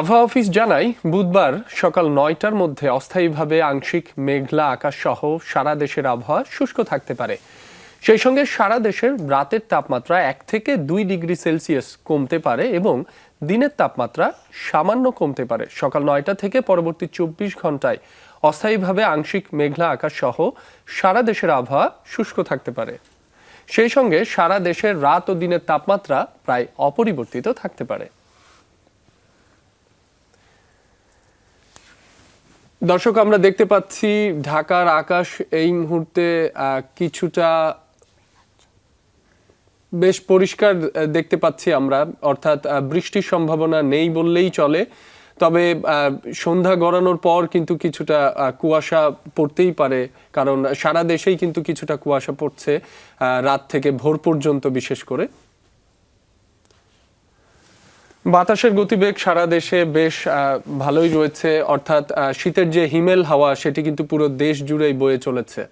আবহাওয়া অফিস জানায়, বুধবার সকাল নয়টার মধ্যে অস্থায়ীভাবে আংশিক মেঘলা আকাশ সহ সারা দেশের আবহাওয়া শুষ্ক থাকতে পারে। সেই সঙ্গে সারা দেশের রাতের তাপমাত্রা এক থেকে দুই ডিগ্রি সেলসিয়াস কমতে পারে এবং দিনের তাপমাত্রা সামান্য কমতে পারে। সকাল নয়টা থেকে পরবর্তী চব্বিশ ঘন্টায় অস্থায়ীভাবে আংশিক মেঘলা আকাশ সহ সারা দেশের আবহাওয়া শুষ্ক থাকতে পারে। সেই সঙ্গে সারা দেশের রাত ও দিনের তাপমাত্রা প্রায় অপরিবর্তিত থাকতে পারে। দর্শক, আমরা দেখতে পাচ্ছি ঢাকার আকাশ এই মুহূর্তে কিছুটা বেশ পরিষ্কার দেখতে পাচ্ছি আমরা। অর্থাৎ বৃষ্টির সম্ভাবনা নেই বললেই চলে। তবে সন্ধ্যা গড়ানোর পর কিন্তু কিছুটা কুয়াশা পড়তেই পারে। কারণ সারা দেশেই কিন্তু কিছুটা কুয়াশা পড়ছে রাত থেকে ভোর পর্যন্ত বিশেষ করে। বাতাসের গতিবেগ সারা দেশে বেশ ভালোই রয়েছে। অর্থাৎ শীতের যে হিমেল হাওয়া, সেটি কিন্তু পুরো দেশ জুড়েই বয়ে চলেছে।